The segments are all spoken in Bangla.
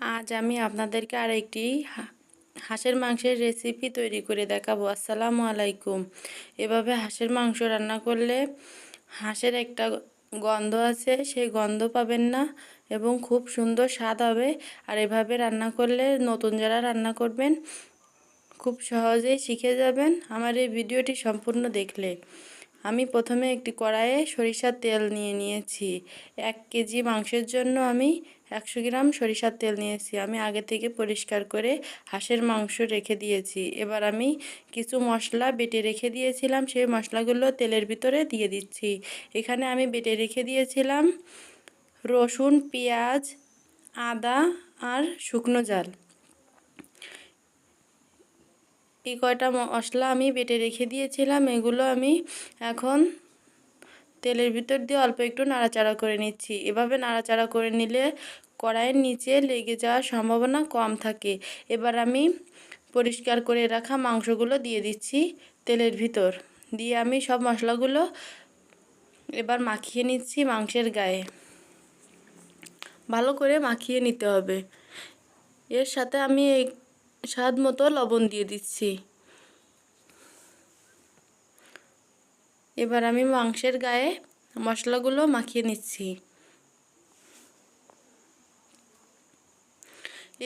আজ আমি আপনাদেরকে আর একটি হাঁসের মাংসের রেসিপি তৈরি করে দেখাবো। আসসালামু আলাইকুম। এভাবে হাঁসের মাংস রান্না করলে হাঁসের একটা গন্ধ আছে, সেই গন্ধ পাবেন না এবং খুব সুন্দর স্বাদ হবে। আর এভাবে রান্না করলে নতুন যারা রান্না করবেন, খুব সহজেই শিখে যাবেন আমার এই ভিডিওটি সম্পূর্ণ দেখলে। আমি প্রথমে একটি কড়াইয়ে সরিষার তেল নিয়ে নিয়েছি। এক কেজি মাংসের জন্য আমি একশো গ্রাম সরিষার তেল নিয়েছি। আমি আগে থেকে পরিষ্কার করে হাঁসের মাংস রেখে দিয়েছি। এবার আমি কিছু মশলা বেটে রেখে দিয়েছিলাম। সেই মশলাগুলো তেলের ভিতরে দিয়ে দিচ্ছি। এখানে আমি বেটে রেখে দিয়েছিলাম রসুন, পেঁয়াজ, আদা আর শুকনো জাল। এই কয়টা মশলা আমি বেটে রেখে দিয়েছিলাম, এগুলো আমি এখন তেলের ভিতর দিয়ে অল্প একটু নাড়াচাড়া করে নিচ্ছি। এভাবে নাড়াচাড়া করে নিলে কড়াইয়ের নিচে লেগে যাওয়ার সম্ভাবনা কম থাকে। এবার আমি পরিষ্কার করে রাখা মাংসগুলো দিয়ে দিচ্ছি তেলের ভিতর। দিয়ে আমি সব মশলাগুলো এবার মাখিয়ে নিচ্ছি মাংসের গায়ে। ভালো করে মাখিয়ে নিতে হবে। এর সাথে আমি স্বাদ মতো লবণ দিয়ে দিচ্ছি। এবার আমি মাংসের গায়ে মশলাগুলো মাখিয়ে নিচ্ছি।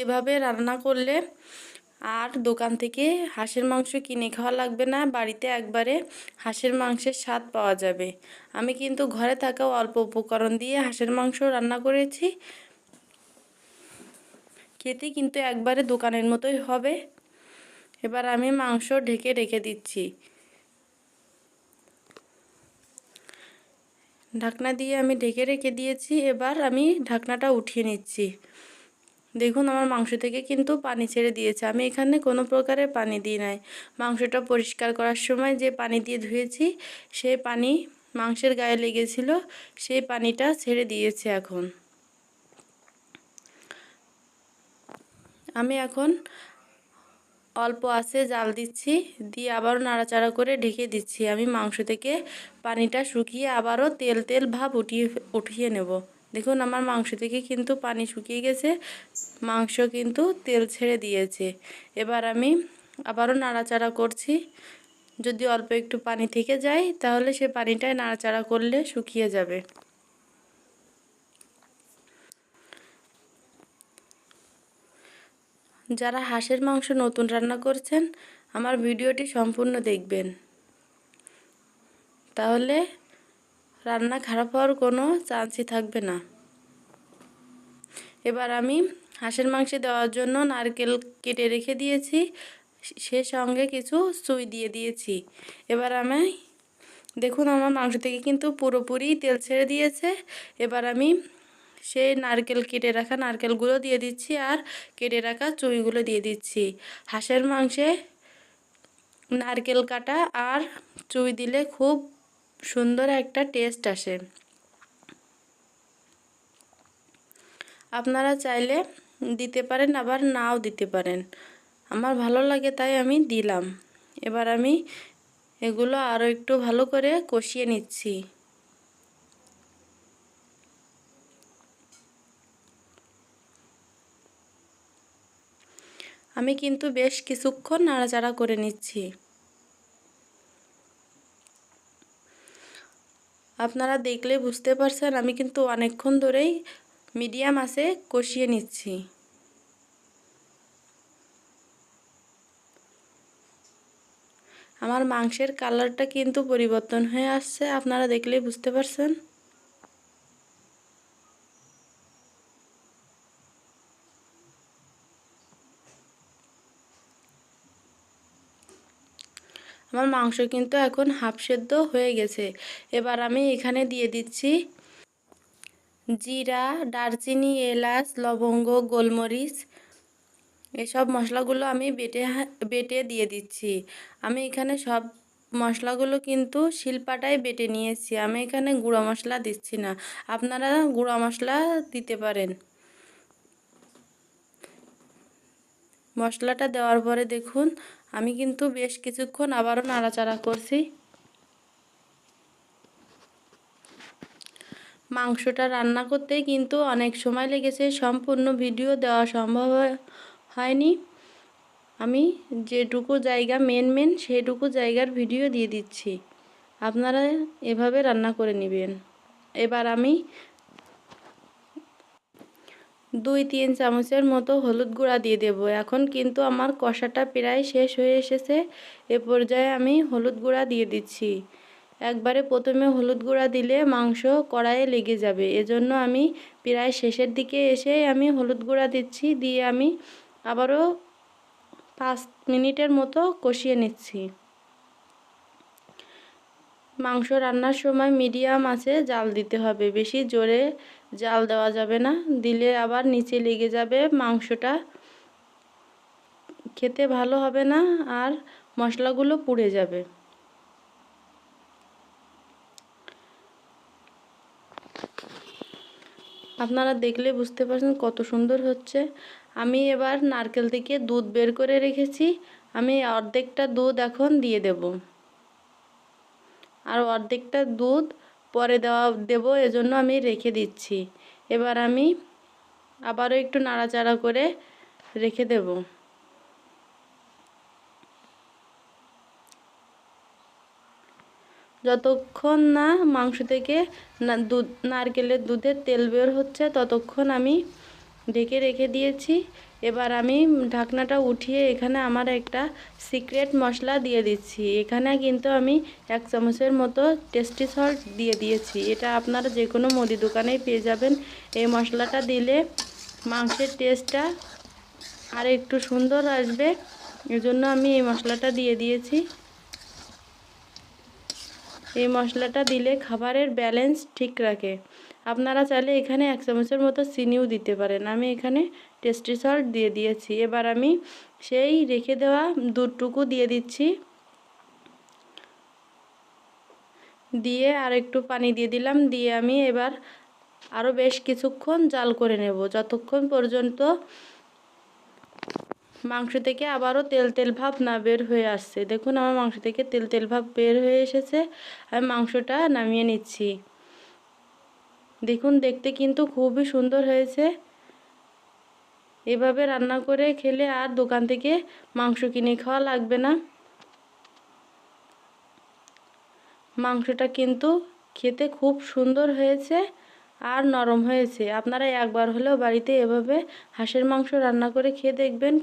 এভাবে রান্না করলে আর দোকান থেকে হাঁসের মাংস কিনে খাওয়া লাগবে না, বাড়িতে একবারে হাঁসের মাংসের স্বাদ পাওয়া যাবে। আমি কিন্তু ঘরে থাকা অল্প উপকরণ দিয়ে হাঁসের মাংস রান্না করেছি। খেতে কিন্তু একবারে দোকানের মতোই হবে। এবার আমি মাংস ঢেকে রেখে দিচ্ছি। ঢাকনা দিয়ে আমি ঢেকে রেখে দিয়েছি, এবার আমি ঢাকনাটা উঠিয়ে নিচ্ছি। দেখুন, আমার মাংস থেকে কিন্তু পানি ছেড়ে দিয়েছে। আমি এখানে কোনো প্রকারের পানি দিই নাই। মাংসটা পরিষ্কার করার সময় যে পানি দিয়ে ধুয়েছি সেই পানি মাংসের গায়ে লেগেছিল, সেই পানিটা ছেড়ে দিয়েছে এখন। আমি এখন অল্প আছে জাল দিচ্ছি, দিয়ে আবারও নাড়াচাড়া করে ঢেকে দিচ্ছি। আমি মাংস থেকে পানিটা শুকিয়ে আবারও তেল তেল ভাব উঠিয়ে উঠিয়ে নেব। দেখুন, আমার মাংস থেকে কিন্তু পানি শুকিয়ে গেছে, মাংস কিন্তু তেল ছেড়ে দিয়েছে। এবার আমি আবারও নাড়াচাড়া করছি। যদি অল্প একটু পানি থেকে যায়, তাহলে সে পানিটায় নাড়াচাড়া করলে শুকিয়ে যাবে। যারা হাঁসের মাংস নতুন রান্না করছেন, আমার ভিডিওটি সম্পূর্ণ দেখবেন। তাহলে রান্না খারাপ হওয়ার কোনো চান্সই থাকবে না। এবার আমি হাঁসের মাংসে দেওয়ার জন্য নারকেল কেটে রেখে দিয়েছি, সে সঙ্গে কিছু সুই দিয়ে দিয়েছি। এবার আমি, দেখুন আমার মাংস থেকে কিন্তু পুরোপুরি তেল ছেড়ে দিয়েছে। এবার আমি সেই নারকেল কেটে রাখা নারকেলগুলো দিয়ে দিচ্ছি আর কেটে রাখা চুইগুলো দিয়ে দিচ্ছি। হাঁসের মাংসে নারকেল কাটা আর চুই দিলে খুব সুন্দর একটা টেস্ট আসে। আপনারা চাইলে দিতে পারেন, আবার নাও দিতে পারেন। আমার ভালো লাগে তাই আমি দিলাম। এবার আমি এগুলো আরও একটু ভালো করে কষিয়ে নিচ্ছি। আমি কিন্তু বেশ কিছুক্ষণ নাড়াচাড়া করে নিচ্ছি। আপনারা দেখলে বুঝতে পারছেন, আমি কিন্তু অনেকক্ষণ ধরেই মিডিয়াম আছে কষিয়ে নিচ্ছি। আমার মাংসের কালারটা কিন্তু পরিবর্তন হয়ে আসছে, আপনারা দেখলেই বুঝতে পারছেন। আমার মাংস কিন্তু এখন হাফ সেদ্ধ হয়ে গেছে। এবার আমি এখানে দিয়ে দিচ্ছি জিরা, দারচিনি, এলাচ, লবঙ্গ, গোলমরিচ। এসব মশলাগুলো আমি বেটে বেটে দিয়ে দিচ্ছি। আমি এখানে সব মশলাগুলো কিন্তু শিলপাটায় বেটে নিয়েছি। আমি এখানে গুঁড়ো মশলা দিচ্ছি না। আপনারা গুঁড়ো মশলা দিতে পারেন। মশলাটা দেওয়ার পরে দেখুন আমি কিন্তু বেশ কিছুক্ষণ আবারও নাড়াচাড়া করছি। মাংসটা রান্না করতে কিন্তু অনেক সময় লেগেছে, সম্পূর্ণ ভিডিও দেওয়া সম্ভব হয়নি। আমি যেটুকু জায়গা মেন মেন সেটুকু জায়গার ভিডিও দিয়ে দিচ্ছি। আপনারা এভাবে রান্না করে নেবেন। এবার আমি দুই তিন চামচের মতো হলুদ গুঁড়া দিয়ে দেব। এখন কিন্তু আমার কষাটা প্রায় শেষ হয়ে এসেছে। এ পর্যায়ে আমি হলুদ গুঁড়া দিয়ে দিচ্ছি। একবারে প্রথমে হলুদ গুঁড়া দিলে মাংস কড়াইয়ে লেগে যাবে। এজন্য আমি প্রায় শেষের দিকে এসে আমি হলুদ গুঁড়া দিচ্ছি। দিয়ে আমি আবারও পাঁচ মিনিটের মতো কষিয়ে নিচ্ছি। মাংস রান্নার সময় মিডিয়াম আছে, জাল দিতে হবে। বেশি জোরে জাল দেওয়া যাবে না। দিলে আবার নিচে লেগে যাবে, মাংসটা খেতে ভালো হবে না আর মশলাগুলো পুড়ে যাবে। আপনারা দেখলে বুঝতে পারছেন কত সুন্দর হচ্ছে। আমি এবার নারকেল থেকে দুধ বের করে রেখেছি। আমি অর্ধেকটা দুধ এখন দিয়ে দেব। আর অর্ধেকটা দুধ পরে দেওয়া, দেবো, এজন্য আমি রেখে দিচ্ছি। এবার আমি আবারও একটু নাড়াচাড়া করে রেখে দেব। যতক্ষণ না মাংস থেকে না, দুধ, নারকেলের দুধের তেল বের হচ্ছে, ততক্ষণ আমি ঢেকে রেখে দিয়েছি। এবার আমি ঢাকনাটা উঠিয়ে এখানে আমার একটা সিক্রেট মশলা দিয়ে দিচ্ছি। এখানে কিন্তু আমি এক চামচের মতো টেস্টি সল্ট দিয়ে দিয়েছি। এটা আপনারা যে কোনো মুদি দোকানেই পেয়ে যাবেন। এই মশলাটা দিলে মাংসের টেস্টটা আর একটু সুন্দর আসবে। এজন্য আমি এই মশলাটা দিয়ে দিয়েছি। এই মশলাটা দিলে খাবারের ব্যালেন্স ঠিক রাখে। আপনারা চাইলে এখানে এক চামচের মতো চিনিও দিতে পারেন। আমি এখানে টেস্টি সল্ট দিয়ে দিয়েছি। এবার আমি সেই রেখে দেওয়া দুধটুকু দিয়ে দিচ্ছি। দিয়ে আর একটু পানি দিয়ে দিলাম। দিয়ে আমি এবার আরও বেশ কিছুক্ষণ জাল করে নেব। যতক্ষণ পর্যন্ত মাংস থেকে আবারও তেল তেল ভাব না বের হয়ে আসছে। দেখুন, আমার মাংস থেকে তেল তেল ভাব বের হয়ে এসেছে। আমি মাংসটা নামিয়ে নিচ্ছি। দেখুন, দেখতে কিন্তু খুবই সুন্দর হয়েছে। এভাবে রান্না করে খেলে আর দোকান থেকে মাংস কিনে খাওয়া লাগবে না। মাংসটা কিন্তু খেতে খুব সুন্দর হয়েছে আর নরম হয়েছে। আপনারা একবার হলেও বাড়িতে এভাবে হাঁসের মাংস রান্না করে খেয়ে দেখবেন